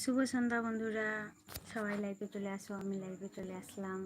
শুভ সন্ধ্যা বন্ধুরা। সবাই লাইভে চলে আসো আমি লাইভে চলে আসলাম।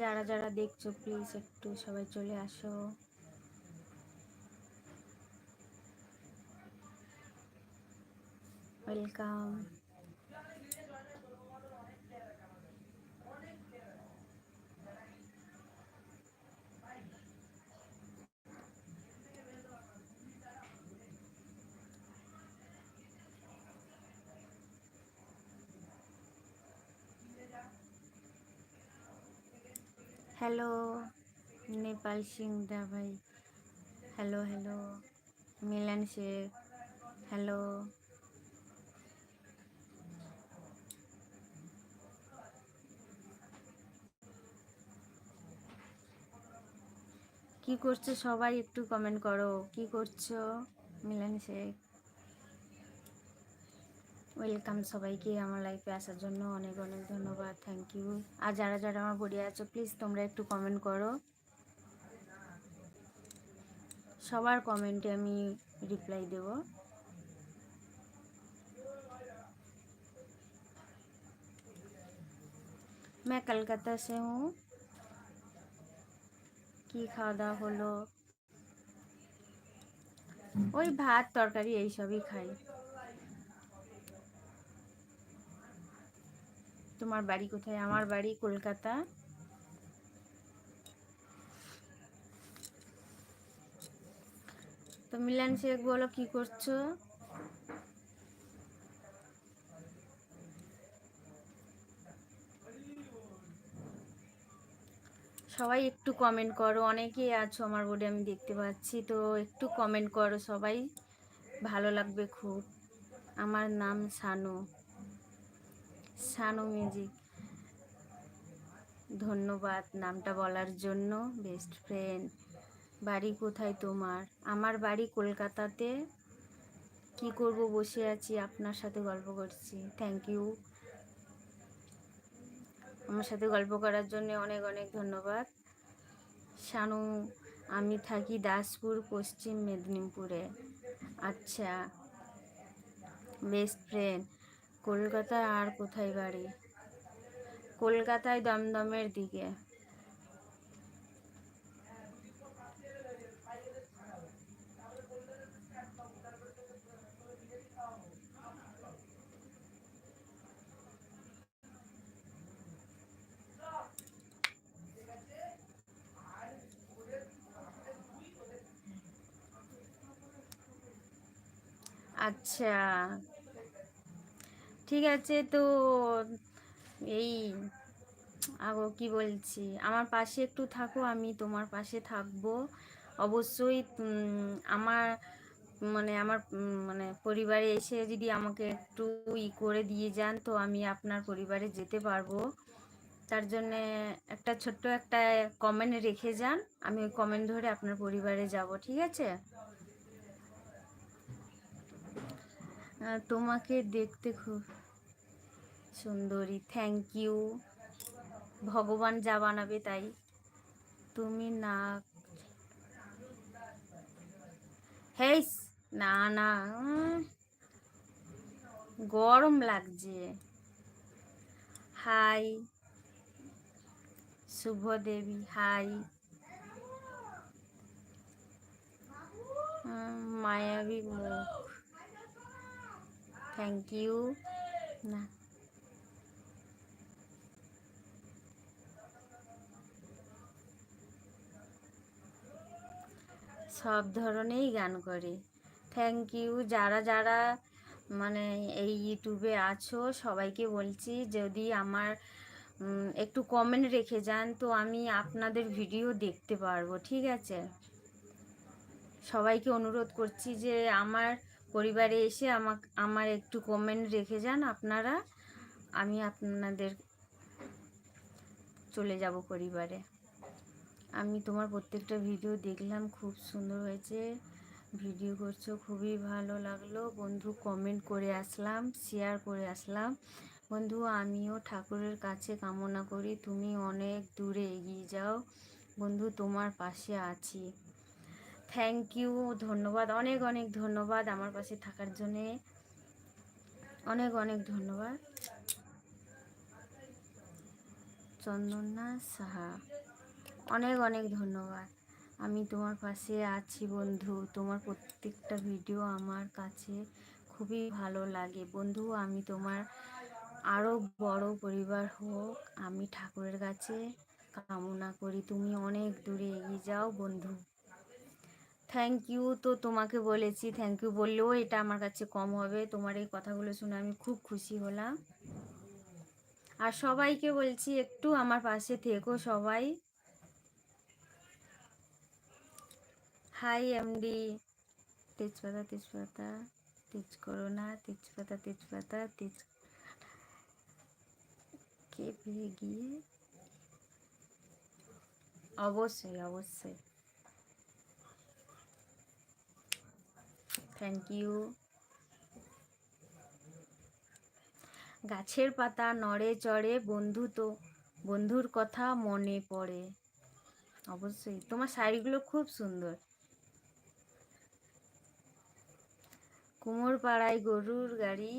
যারা যারা দেখছ প্লিজ একটু সবাই চলে আসো। ওয়েলকাম হ্যালো, নেপাল সিংদা ভাই। Hello hello, Milan Sheikh. Hello. কি করছ সবাই একটু কমেন্ট করো। কি করছ, মিলন শেখ? ওয়েলকাম সবাইকে আমার লাইফে আসার জন্য অনেক অনেক ধন্যবাদ থ্যাংক ইউ আর যারা যারা আমার বড়ি আছো প্লিজ তোমরা একটু কমেন্ট করো সবার কমেন্টে আমি রিপ্লাই দেব मैं कलकत्ता से हूँ কি খাওয়া দাওয়া হলো ওই ভাত তরকারি এইসবই খাই তোমার বাড়ি কোথায়? আমার বাড়ি কলকাতা। তো মিলান শেখ বলো কি করছ? সবাই একটু কমেন্ট করো। অনেকেই আছো আমার বোর্ডে আমি দেখতে পাচ্ছি। তো একটু কমেন্ট করো সবাই। ভালো লাগবে খুব। আমার নাম সানু। সানু মিউজিক। ধন্যবাদ নামটা বলার জন্য বেস্ট ফ্রেন্ড বাড়ি কোথায় তোমার? আমার বাড়ি কলকাতাতে। কি করব বসে আছি, আপনার সাথে গল্প করছি। থ্যাংক ইউ আমার সাথে গল্প করার জন্য অনেক অনেক ধন্যবাদ। শানু আমি থাকি দাসপুর, পশ্চিম মেদিনীপুরে। আচ্ছা বেস্ট ফ্রেন্ড কলকাতা আর কোথায় বাড়ি? কলকাতায় দমদমের দিকে। আচ্ছা। ঠিক আছে, তো এই আগো কি বলছি, আমার পাশে একটু থাকো, আমি তোমার পাশে থাকব। অবশ্যই আমার মানে আমার মানে পরিবারে এসে যদি আমাকে একটু ই করে দিয়ে যান, তো আমি আপনার পরিবারে যেতে পারব। তার জন্যে একটা ছোট্ট একটা কমেন্ট রেখে যান, আমি ওই কমেন্ট ধরে আপনার পরিবারে যাব, ঠিক আছে? তোমাকে দেখতে খুব সুন্দরী থ্যাংক ইউ ভগবান যা বানাবে তাই। তুমি না হেইস না না গরম লাগছে। হাই শুভ দেবী হাই মায়াবী মুখ। থ্যাংক ইউ না সব ধরনেরই গান করে। থ্যাংক ইউ যারা যারা মানে এই ইউটিউবে আছো, সবাইকে বলছি যদি আমার একটু কমেন্ট রেখে যান, তো আমি আপনাদের ভিডিও দেখতে পারব, ঠিক আছে? সবাইকে অনুরোধ করছি যে আমার পরিবারে এসে আমাক, আমার একটু কমেন্ট রেখে যান আপনারা। আমি আপনাদের চলে যাব পরিবারে। আমি তোমার প্রত্যেকটা ভিডিও দেখলাম, খুব সুন্দর হয়েছে। ভিডিও করছ, খুবই ভালো লাগল। বন্ধু কমেন্ট করে আসলাম শেয়ার করে আসলাম। বন্ধু, আমিও ঠাকুরের কাছে কামনা করি। তুমি অনেক দূরে এগিয়ে যাও। বন্ধু, তোমার পাশে আছি। থ্যাংক ইউ ধন্যবাদ, অনেক অনেক ধন্যবাদ আমার পাশে থাকার জন্যে। অনেক অনেক ধন্যবাদ। চন্দনা সাহা, অনেক অনেক ধন্যবাদ। আমি তোমার পাশে আছি বন্ধু, তোমার প্রত্যেকটা ভিডিও আমার কাছে খুবই ভালো লাগে। বন্ধু, আমি তোমার আরও বড় পরিবার হোক, আমি ঠাকুরের কাছে কামনা করি, তুমি অনেক দূরে এগিয়ে যাও বন্ধু। থ্যাংক ইউ তো তোমাকে বলেছি থ্যাংক ইউ বললেও এটা আমার কাছে কম হবে। তোমার এই কথাগুলো শুনে আমি খুব খুশি হলাম। আর সবাইকে বলছি, একটু আমার পাশে থেকো সবাই। হাই এমডি তেজপাতা তেজপাতা, তেজ করো না, তেজপাতা তেজপাতা, তেজ কে পেয়ে গিয়ে অবশ্যই অবশ্যই। থ্যাংক ইউ গাছের পাতা নড়ে চড়ে বন্ধু তো, বন্ধুর কথা মনে পড়ে। অবশ্যই, তোমার শাড়িগুলো খুব সুন্দর। কুমোর পাড়ায় গরুর গাড়ি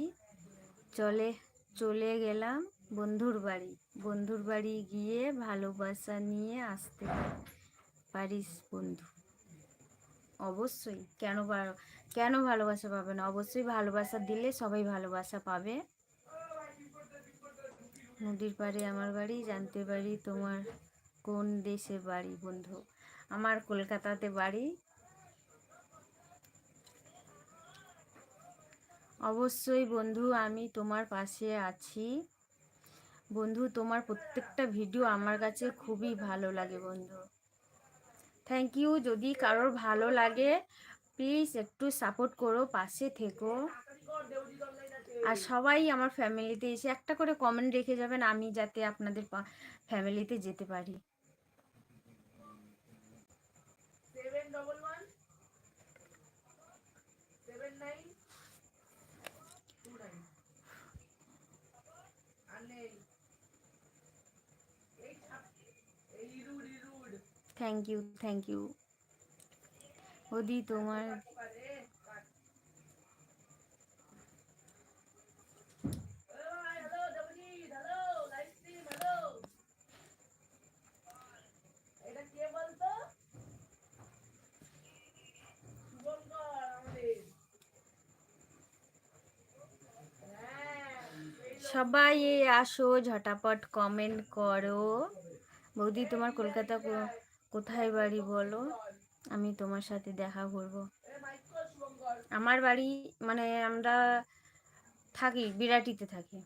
চলে চলে গেলাম বন্ধুর বাড়ি। বন্ধুর বাড়ি গিয়ে ভালোবাসা নিয়ে আসতে পারিস বন্ধু। অবশ্যই। কেন কেন ভালোবাসা পাবে না? অবশ্যই ভালোবাসা দিলে সবাই ভালোবাসা পাবে। নদীর পাড়ে আমার বাড়ি, জানতে পারি তোমার কোন দেশে বাড়ি বন্ধু? আমার কলকাতাতে বাড়ি। অবশ্যই বন্ধু, আমি তোমার পাশে আছি। বন্ধু, তোমার প্রত্যেকটা ভিডিও আমার কাছে খুবই ভালো লাগে বন্ধু। থ্যাংক ইউ যদি কারোর ভালো লাগে প্লিজ একটু সাপোর্ট করো, পাশে থেকো। আর সবাই আমার ফ্যামিলিতে এসে একটা করে কমেন্ট রেখে যাবেন, আমি যাতে আপনাদের ফ্যামিলিতে যেতে পারি। থ্যাংক ইউ থ্যাংক ইউ ওদি তোমার সবাই আসো ঝটাপট কমেন্ট করো। বৌদি তোমার কলকাতা কোথায় বাড়ি বলো? আমি তোমার সাথে দেখা করব। আমার বাড়ি মানে আমরা থাকি, বিরাটিতে থাকি।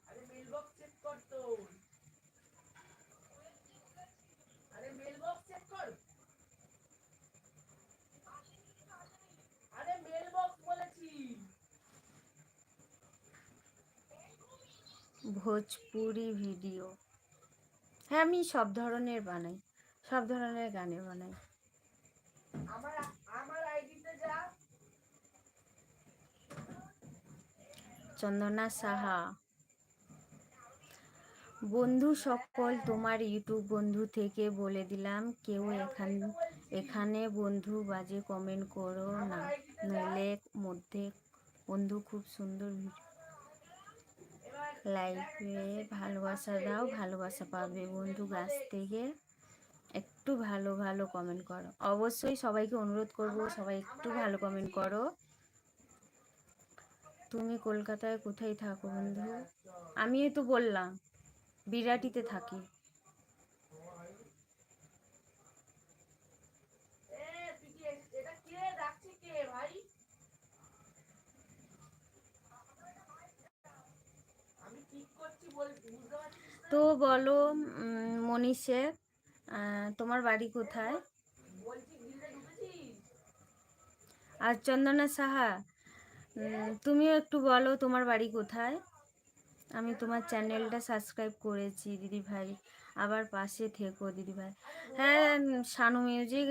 ভোজপুরি ভিডিও। হ্যাঁ আমি সব ধরনের বানাই। সব ধরনের গানের বানাই আমার আমার আইডিতে যা। চন্দনা সাহা। বন্ধু সকল তোমার ইউটিউব বন্ধু থেকে বলে দিলাম কেউ এখান এখানে বন্ধু বাজে কমেন্ট করো না। নইলে মধ্যে বন্ধু খুব সুন্দর লাইফে ভালোবাসা দাও ভালোবাসা পাবে বন্ধু গাছ থেকে। একটু ভালো ভালো কমেন্ট করো। অবশ্যই সবাইকে অনুরোধ করব সবাই একটু ভালো কমেন্ট করো। তুমি কলকাতায় কোথায় থাকো বন্ধু? আমি তো বললাম বিরাটিতে থাকি? তো বলো উম, মনীষে আহ, তোমার বাড়ি কোথায়? আর চন্দনা সাহা তুমিও একটু বলো তোমার বাড়ি কোথায়? আমি তোমার চ্যানেলটা সাবস্ক্রাইব করেছি দিদি ভাই। আবার পাশে থেকো দিদি ভাই। হ্যাঁ সানু মিউজিক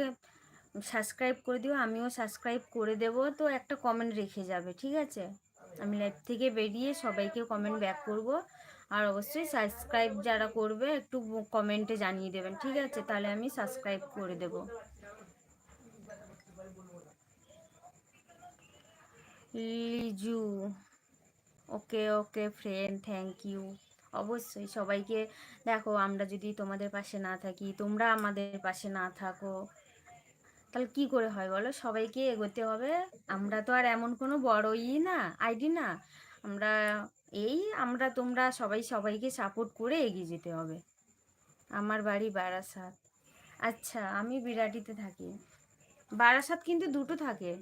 সাবস্ক্রাইব করে দিও, আমিও সাবস্ক্রাইব করে দেব। তো একটা কমেন্ট রেখে যাবে, ঠিক আছে? আমি লাইভ থেকে বেরিয়ে সবাইকে কমেন্ট ব্যাক করব। আর অবশ্যই সাবস্ক্রাইব যারা করবে, একটু কমেন্টে জানিয়ে দেবেন। ঠিক আছে? তাহলে আমি সাবস্ক্রাইব করে দেব। Liju. Okay okay friend thank you অবশ্যই সবাইকে দেখো, আমরা যদি তোমাদের পাশে না থাকি, তোমরা আমাদের পাশে না থাকো, তাহলে কি করে হয় বলো? সবাইকে এগোতে হবে। আমরা তো আর এমন কোনো বড়ই না, আইডি না। আমরা এই আমরা তোমরা সবাই সবাইকে সাপোর্ট করে এগিয়ে যেতে হবে। আমার বাড়ি বারাসাত। আচ্ছা আমি বিরাটিতে থাকি। বারাসাত কিন্তু দুটো থাকে।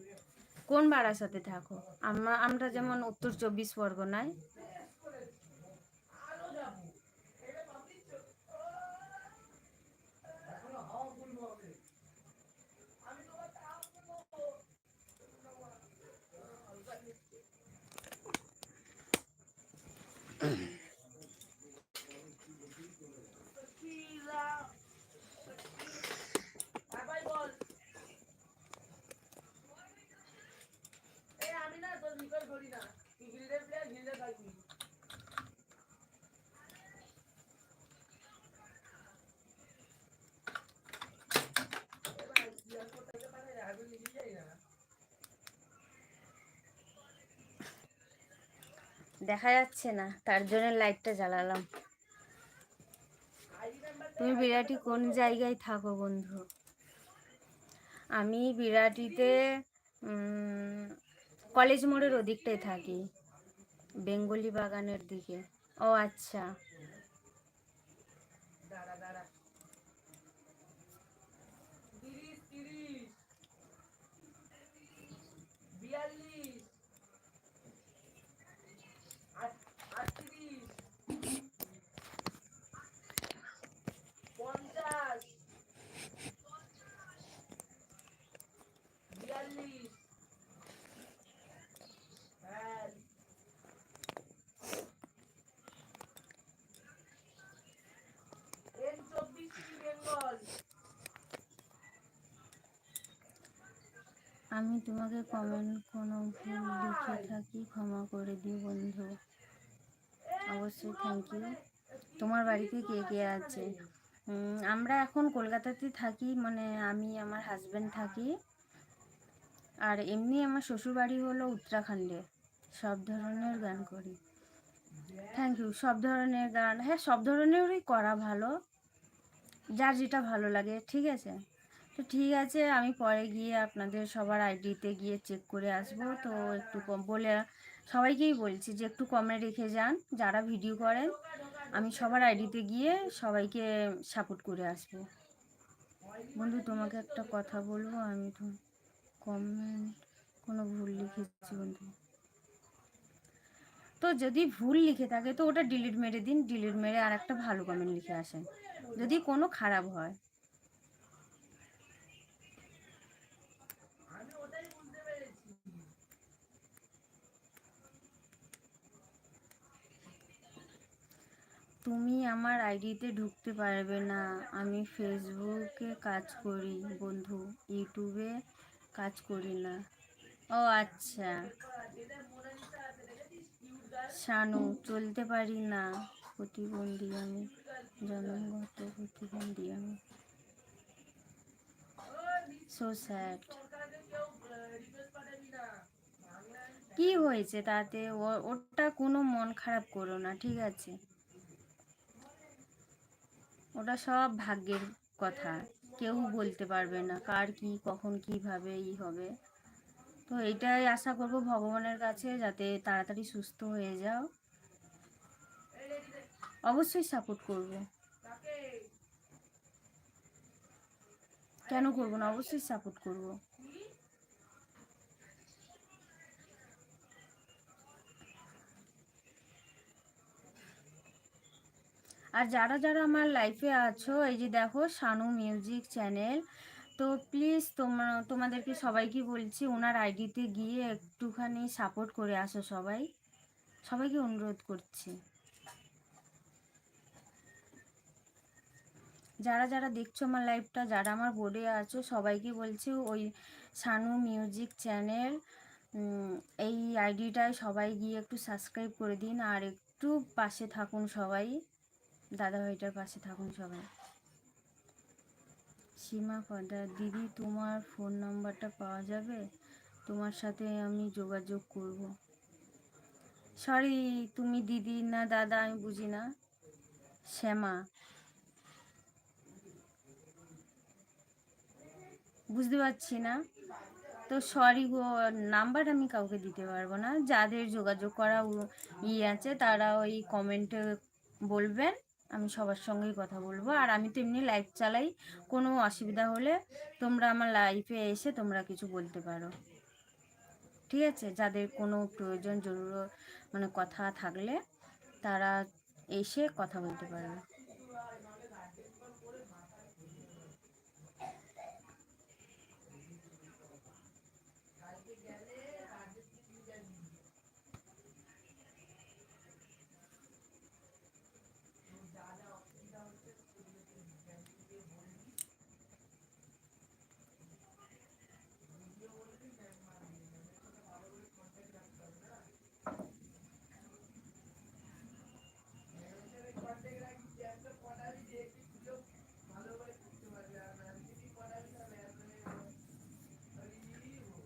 কোন বারাসাতে থাকো? আমরা আমরা যেমন উত্তর চব্বিশ পরগনায় কিরা হ্যাঁ ভাই বল এই আমি না তোর নিকট ধরি না তুই গিল্ডের প্লেয়ার গিল্ডে থাকবি দেখা যাচ্ছে না, তার জন্য লাইটটা জ্বালালাম। তুমি বিরাটি কোন জায়গায় থাকো বন্ধু? আমি বিরাটিতে কলেজ মোড়ের ওদিকটায় থাকি, বেঙ্গলি বাগানের দিকে। ও আচ্ছা। আমি তোমাকে কমেন্ট কোনো ভুল লিখে থাকি, ক্ষমা করে দিও বন্ধু। অবশ্যই থ্যাংক ইউ তোমার বাড়িতে কে কে আছে? আমরা এখন কলকাতাতে থাকি মানে আমি, আমার হাজব্যান্ড থাকি। আর এমনি আমার শ্বশুর বাড়ি হলো উত্তরাখণ্ডে। সব ধরনের গান করি। থ্যাংক ইউ সব ধরনের গান। হ্যাঁ সব ধরনেরই করা ভালো। যার যেটা ভালো লাগে, ঠিক আছে? তো ঠিক আছে, আমি পরে গিয়ে আপনাদের সবার আইডিতে গিয়ে চেক করে আসব। তো একটু কম, বলে সবাইকেই বলছি যে একটু কমে রেখে যান, যারা ভিডিও করেন, আমি সবার আইডিতে গিয়ে সবাইকে সাপোর্ট করে আসব। বন্ধু, তোমাকে একটা কথা বলব, আমি তো কমেন্ট কোনো ভুল লিখেছি বন্ধু। তো যদি ভুল লিখে থাকে, তো ওটা ডিলিট মেরে দিন ডিলিট মেরে আর একটা ভালো কমেন্ট লিখে আসেন। যদি কোনো খারাপ হয় আমি ওটাই বুঝতে পেরেছি তুমি আমার আইডিতে ঢুকতে পারবে না। আমি ফেসবুকে কাজ করি বন্ধু, ইউটিউবে কাজ করি না। ও আচ্ছা। শানু, চলতে পারি না। প্রতিবন্ধী আমি জন্মগত প্রতিবন্ধী আমি। সো স্যাড কি হয়েছে তাতে? ওটা কোনো মন খারাপ করো না, ঠিক আছে। ওটা সব ভাগ্যের কথা। কেউ বলতে পারবে না কার কি, কখন কীভাবে ই হবে। তো এটাই আশা করব ভগবানের কাছে যাতে তাড়াতাড়ি সুস্থ হয়ে যাও। অবশ্যই সাপোর্ট করব। কেন করব না? অবশ্যই সাপোর্ট করব। আর যারা যারা আমার লাইফে আছো, এই যে দেখো শানু মিউজিক চ্যানেল তো প্লিজ তোমরা তোমাদেরকে সবাইকে বলছি ওনার আইডিতে গিয়ে একটুখানি সাপোর্ট করে আসো সবাই। সবাইকে অনুরোধ করছি। যারা যারা দেখছ আমার লাইভটা যারা আমার বোর্ডে আছো, সবাইকে বলছি ওই সানু মিউজিক চ্যানেল এই আইডিটায় সবাই গিয়ে একটু সাবস্ক্রাইব করে দিন আর একটু পাশে থাকুন সবাই। দাদাভাইটার পাশে থাকুন সবাই। সীমা পদা দিদি, তোমার ফোন নাম্বারটা পাওয়া যাবে? তোমার সাথে আমি যোগাযোগ করব। সরি তুমি দিদি না দাদা আমি বুঝি না। শ্যামা। বুঝতে পারছি না। তো সরি গো নাম্বার আমি কাউকে দিতে পারব না। যাদের যোগাযোগ করা উ- ই আছে, তারা ওই কমেন্টে বলবেন। আমি সবার সঙ্গেই কথা বলব। আর আমি তো এমনি লাইভ চালাই, কোনো অসুবিধা হলে তোমরা আমার লাইফে এসে তোমরা কিছু বলতে পারো। ঠিক আছে? যাদের কোনো প্রয়োজন, জরুর মানে কথা থাকলে তারা এসে কথা বলতে পারবে।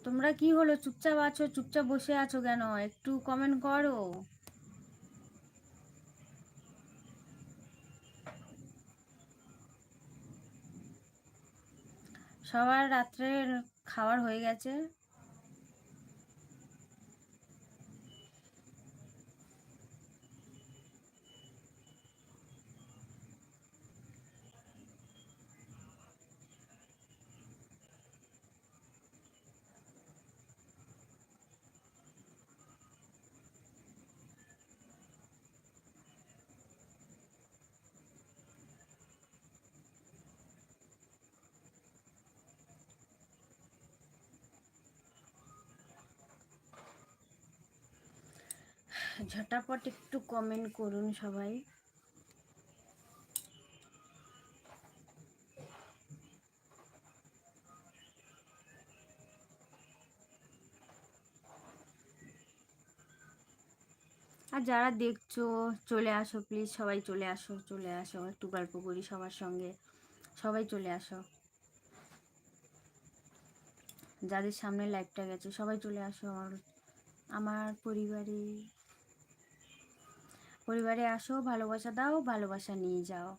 তোমরা কি হলো? চুপচাপ আছো? চুপচাপ বসে আছো কেন? একটু কমেন্ট করো। সবার রাত্রের খাবার হয়ে গেছে। ঝটাপট একটু কমেন্ট করুন সবাই। আর যারা দেখছ, চলে আসো প্লিজ সবাই চলে আসো চলে আসো। একটু গল্প করি সবার সঙ্গে। সবাই চলে আসো। যাদের সামনে লাইভটা গেছে, সবাই চলে আসো। আমার আমার পরিবারে পরিবারে আসো ভালোবাসা দাও ভালোবাসা নিয়ে যাও।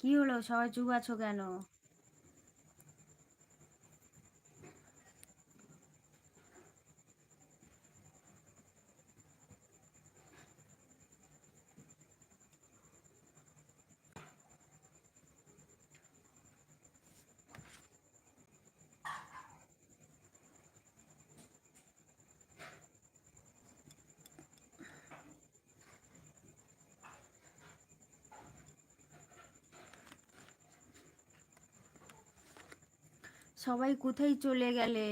কি হলো? সবাই চুপ আছো কেন? সবাই কোথায় চলে গেলে?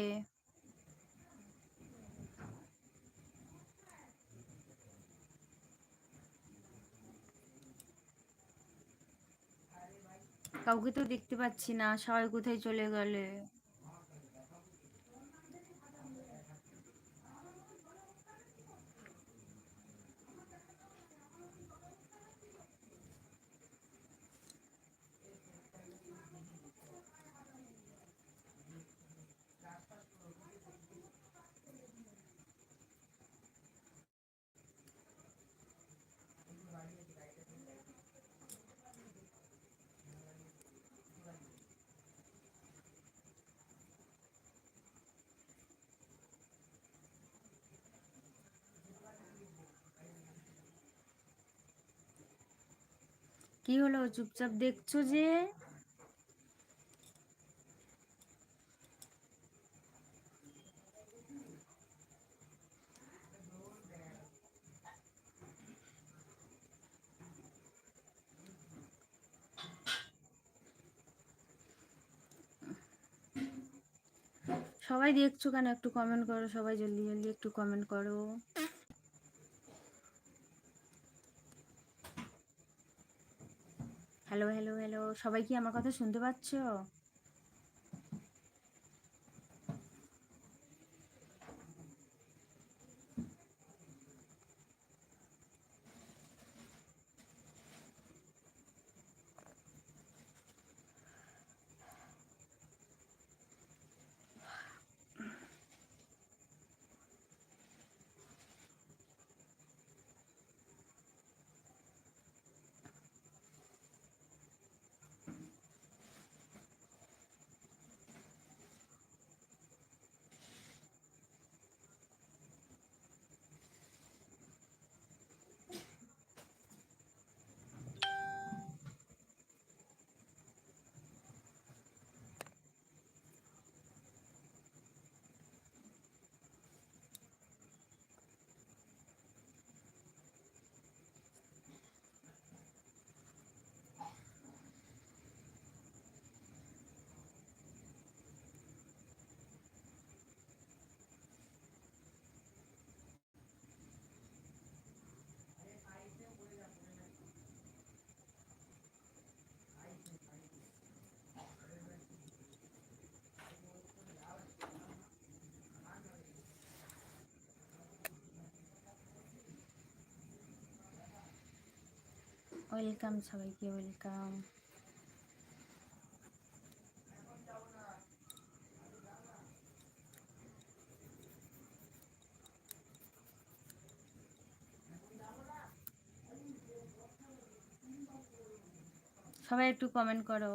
কাউকে তো দেখতে পাচ্ছি না সবাই কোথায় চলে গেলে? কি হলো? চুপচাপ দেখছ যে? সবাই দেখছ কেন? একটু কমেন্ট করো, সবাই জলদি জলদি একটু কমেন্ট করো। হ্যালো হ্যালো হ্যালো সবাই কি আমার কথা শুনতে পাচ্ছ? ওয়েলকাম সবাইকে ওয়েলকাম। সবাই একটু কমেন্ট করো।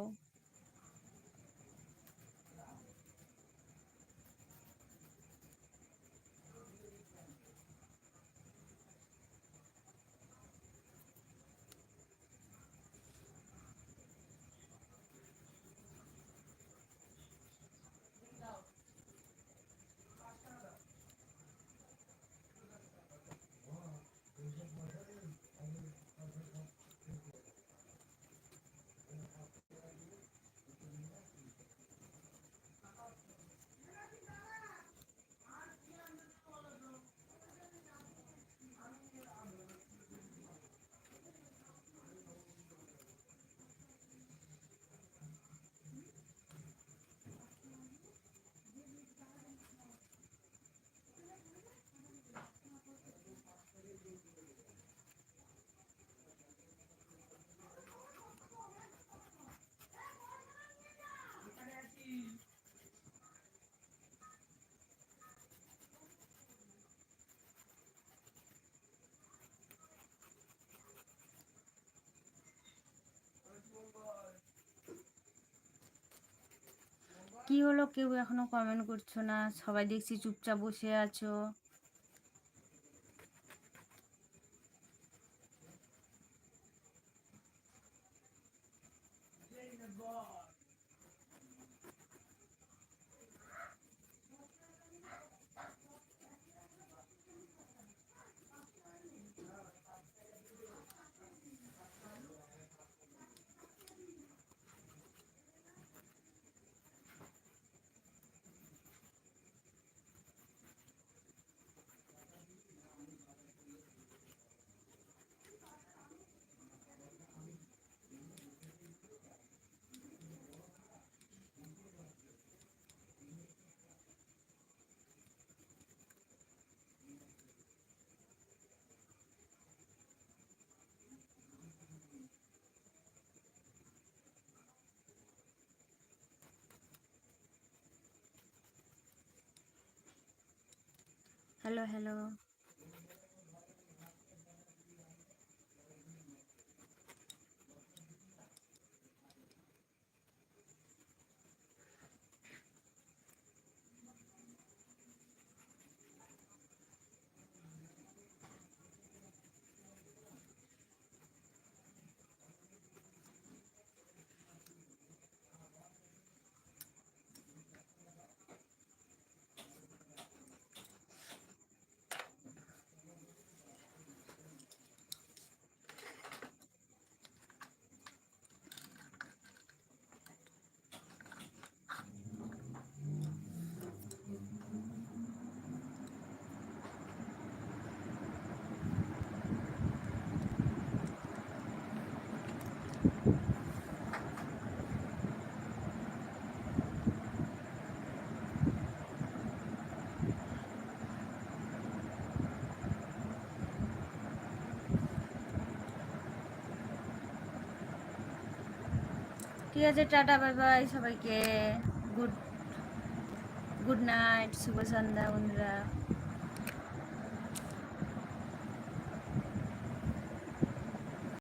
কি হলো? কেউ এখনও কমেন্ট করছ না? সবাই দেখছি চুপচাপ বসে আছো। হ্যালো হ্যালো ঠিক আছে? টাটা বাই বাই সবাইকে। গুড গুড নাইট শুভ সন্ধ্যা বন্ধুরা।